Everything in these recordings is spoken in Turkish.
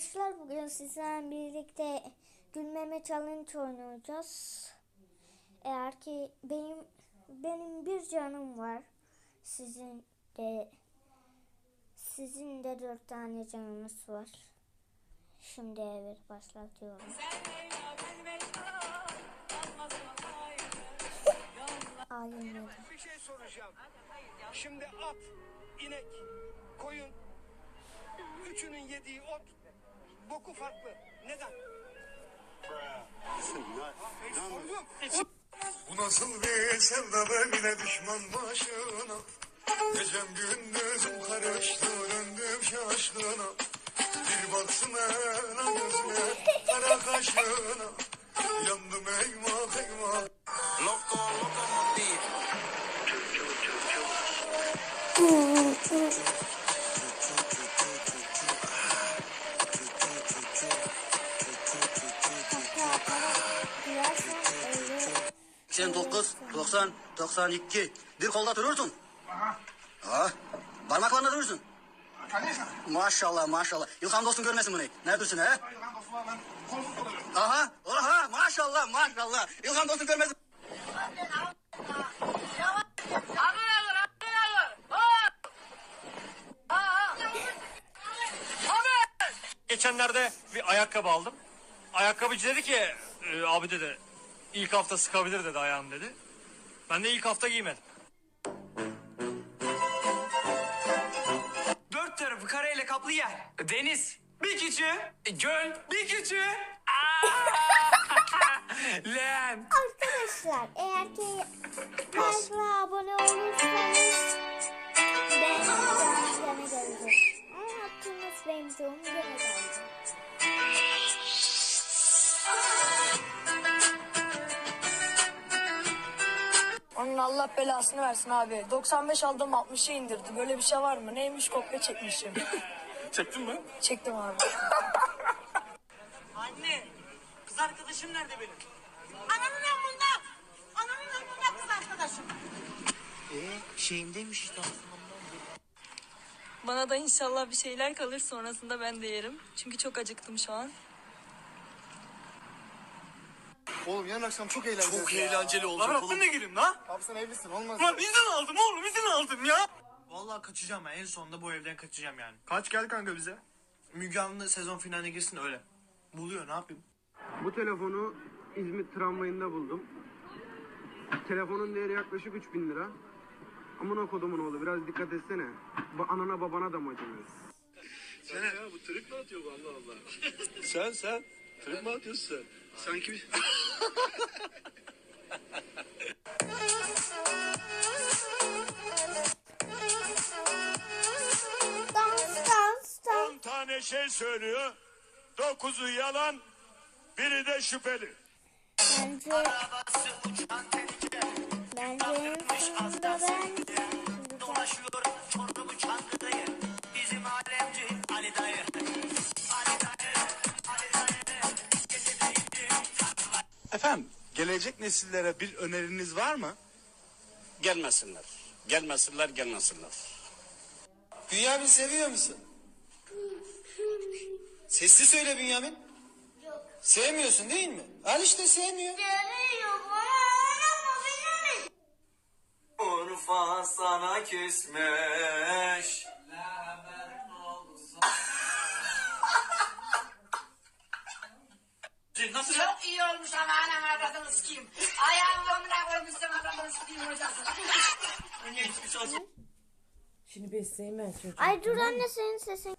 Arkadaşlar bugün sizlerle birlikte gülmeme challenge oynayacağız. Eğer ki benim benim bir canım var. Sizin de sizin de dört tane canınız var. Şimdi evet başlatıyorum. Ayın Bir şey soracağım. Şimdi at, inek, koyun, üçünün yediği ot, boku farklı. Neden? Sordum. Bu nasıl bir sevda böyle düşman başına Gecem gündüzüm karıştı döndüm şaşkına Bir baksın ela gözüne kara kaşına Yandım eyvah eyvah Loco, locomotiv. Gülersen 89, 90, 92. Bir kolda durursun. Ha? Parmaklarında durursun. Maşallah maşallah. İlham dostun görmesin bunu. Ne dursun he? Aha, aha maşallah maşallah. İlham dostun görmesin. Geçenlerde bir ayakkabı aldım. Ayakkabıcı dedi ki "E, abi dedi ilk hafta sıkabilir dedi ayağım dedi. Ben de ilk hafta giymedim. Dört tarafı kareyle kaplı yer. Deniz. Bir küçüğü. e, Göl. Bir küçüğü. Lan. Arkadaşlar eğer ki ve abone olursanız canım gene gelecek. Ama hakkınız benim canım gene gelecek. Allah belasını versin abi. 95 aldım 60'a indirdi. Böyle bir şey var mı? Neymiş kopya çekmişim. Çektin mi? Çektim abi. Anne. Kız arkadaşım nerede benim? Ananın amında. Ananın amında kız arkadaşım. Şeyimdeymiş işte. Bana da inşallah bir şeyler kalır sonrasında ben de yerim. Çünkü çok acıktım şu an. Oğlum yarın akşam çok eğlenceli. Çok eğlenceli olacak oğlum. ne gireyim lan? Abi sen evlisin olmaz. Lan izin aldım oğlum izin aldım ya. Vallahi kaçacağım ben. En sonunda bu evden kaçacağım yani. Kaç geldi kanka bize? Müge Anlı sezon finaline girsin öyle. Buluyor ne yapayım? Bu telefonu İzmit tramvayında buldum. Telefonun değeri yaklaşık 3000 lira. Amına kodumun oğlu biraz dikkat etsene. Ba- anana babana da mı acımıyorsun? Sen ya bu trip mi atıyor bu Allah Allah Sen sen trip mi atıyorsun sen? Sanki bir... Dans dans dans. 10 tane şey söylüyor. Dokuzu yalan Biri de şüpheli. Bence Bence en sonunda Efendim gelecek nesillere bir öneriniz var mı? Gelmesinler. Gelmesinler gelmesinler. Bünyamin seviyor musun? Sesli söyle Bünyamin. Yok. Sevmiyorsun değil mi? Al işte sevmiyor. Urfa sana küsmüş. Nasıl Çok iyi olmuş ama anam avradını sikeyim. Ayağını omuna koymuşsun avradını sikeyim hocası. Şimdi besleyin ben çocuğum. Ay dur anne senin sesin.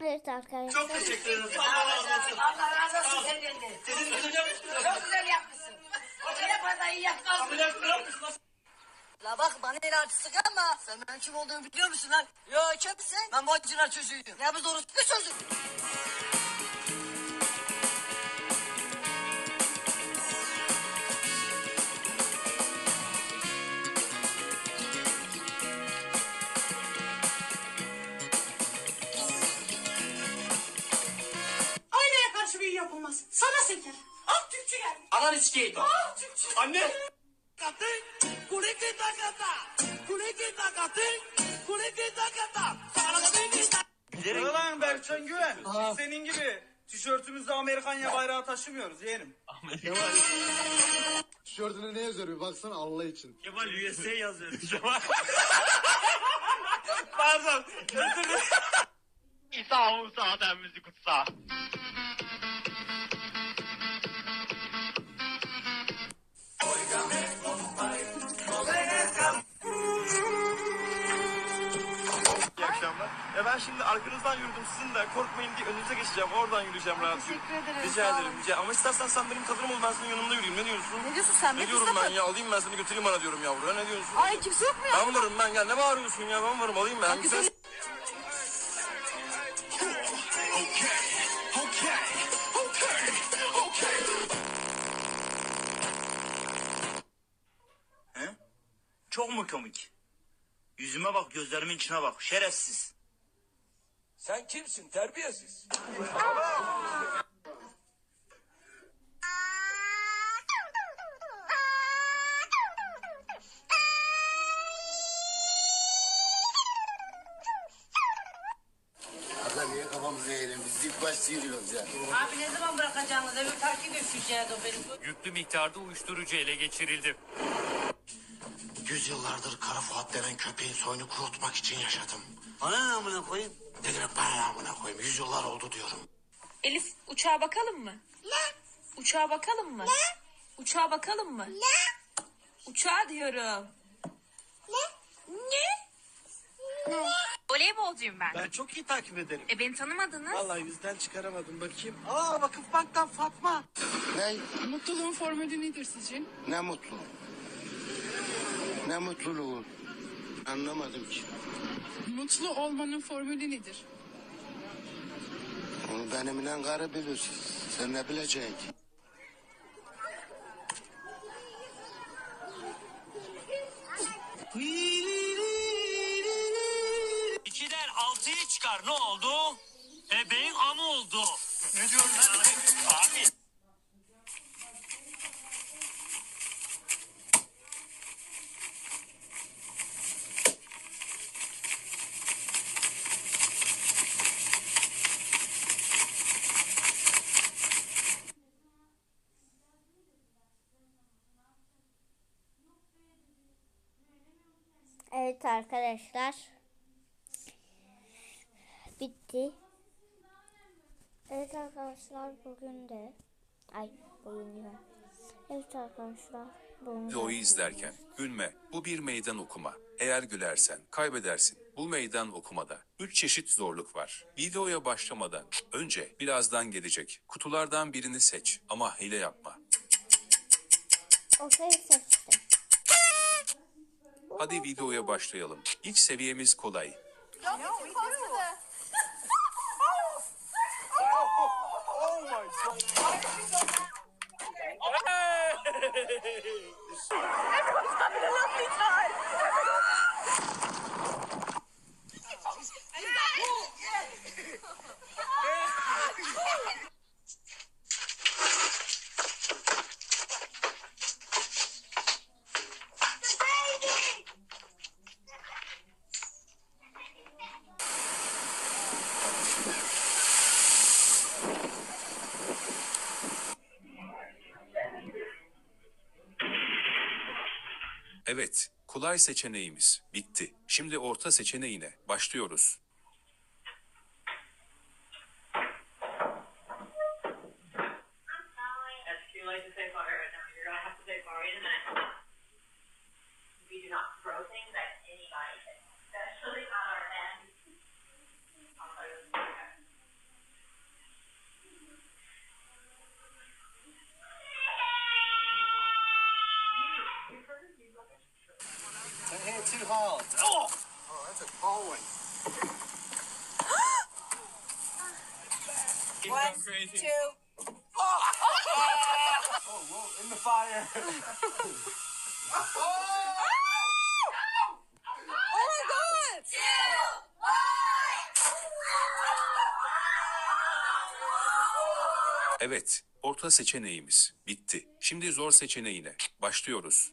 Evet arkadaşlar. Çok teşekkür ederim. Allah razı olsun senden de. Çok güzel yapmışsın. O telefonu da iyi yaptın. La bak bana el artistik ama sen ben kim olduğumu biliyor musun lan? Yo kimsin? Ben bu acılar çocuğuyum. Ya biz orospu çocuk. Bilerek... Lan Berkcan Güven. Biz senin gibi tişörtümüzde Amerikanya bayrağı taşımıyoruz yeğenim. Tişörtüne ne yazıyor bir baksana Allah için. Kemal USA yazıyor. Kemal. Pardon. Özür dilerim. İsa Musa denmizi kutsa. Arkanızdan yürüdüm sizin de korkmayın diye önünüze geçeceğim. Oradan yürüyeceğim rahat. Teşekkür ederim, Rica sağ ederim. olun. Rica. Ama istersen sen benim kadınım ol ben senin yanında yürüyeyim. Ne diyorsun? Ne diyorsun sen? Ne be diyorum ben Mustafa? ya? Alayım ben seni götüreyim bana diyorum yavru. Ne diyorsun? Ay kimse yok mu ya? Ben varım ben. Ya ne bağırıyorsun ya? Ben varım alayım ben. Güzel. Güzel. He? Çok mu komik? Yüzüme bak, gözlerimin içine bak. Şerefsiz. Sen kimsin terbiyesiz? Niye kafamızı eğelim biz ilk başta yürüyoruz ya. Abi ne zaman bırakacaksınız? Evi takip edeceğiz o benim. Yüklü miktarda uyuşturucu ele geçirildi. Yüzyıllardır Kara Fuat denen köpeğin soyunu kurutmak için yaşadım. Bana ne amına koyayım? Ne demek bana ne amına koyayım yüzyıllar oldu diyorum. Elif uçağa bakalım mı? Ne? Uçağa bakalım mı? Ne? Uçağa bakalım mı? Ne? Uçağa diyorum. Ne? Ne? Voleybolcuyum ben. Ben çok iyi takip ederim. E beni tanımadınız. Vallahi yüzden çıkaramadım bakayım. Aa Vakıf Bank'tan Fatma. Ne? Mutluluğun formülü nedir sizce? Ne mutlu. Ne mutluluğu. Anlamadım ki. Mutlu olmanın formülü nedir? Onu benimle karı bilir. Sen ne bileceksin? İkiden altıyı çıkar ne oldu? E beyin anı oldu. Ne diyorum Evet arkadaşlar. Bitti. Evet arkadaşlar bugün de ay bugün de. Evet arkadaşlar Videoyu izlerken gülme. Bu bir meydan okuma. Eğer gülersen kaybedersin. Bu meydan okumada 3 çeşit zorluk var. Videoya başlamadan önce birazdan gelecek. Kutulardan birini seç ama hile yapma. Ortayı seçtim. Hadi videoya başlayalım. İlk seviyemiz kolay. Evet, kolay seçeneğimiz bitti. Şimdi orta seçeneğine başlıyoruz. One, two. Oh, whoa, in the fire. Oh my god! Evet, orta seçeneğimiz bitti. Şimdi zor seçeneğine başlıyoruz.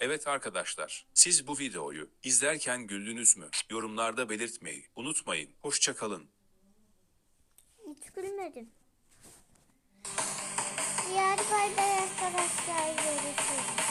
Evet arkadaşlar, siz bu videoyu izlerken güldünüz mü? Yorumlarda belirtmeyi unutmayın. Hoşçakalın. Hiç gülmedim. Diğer bay arkadaşlar görüşürüz.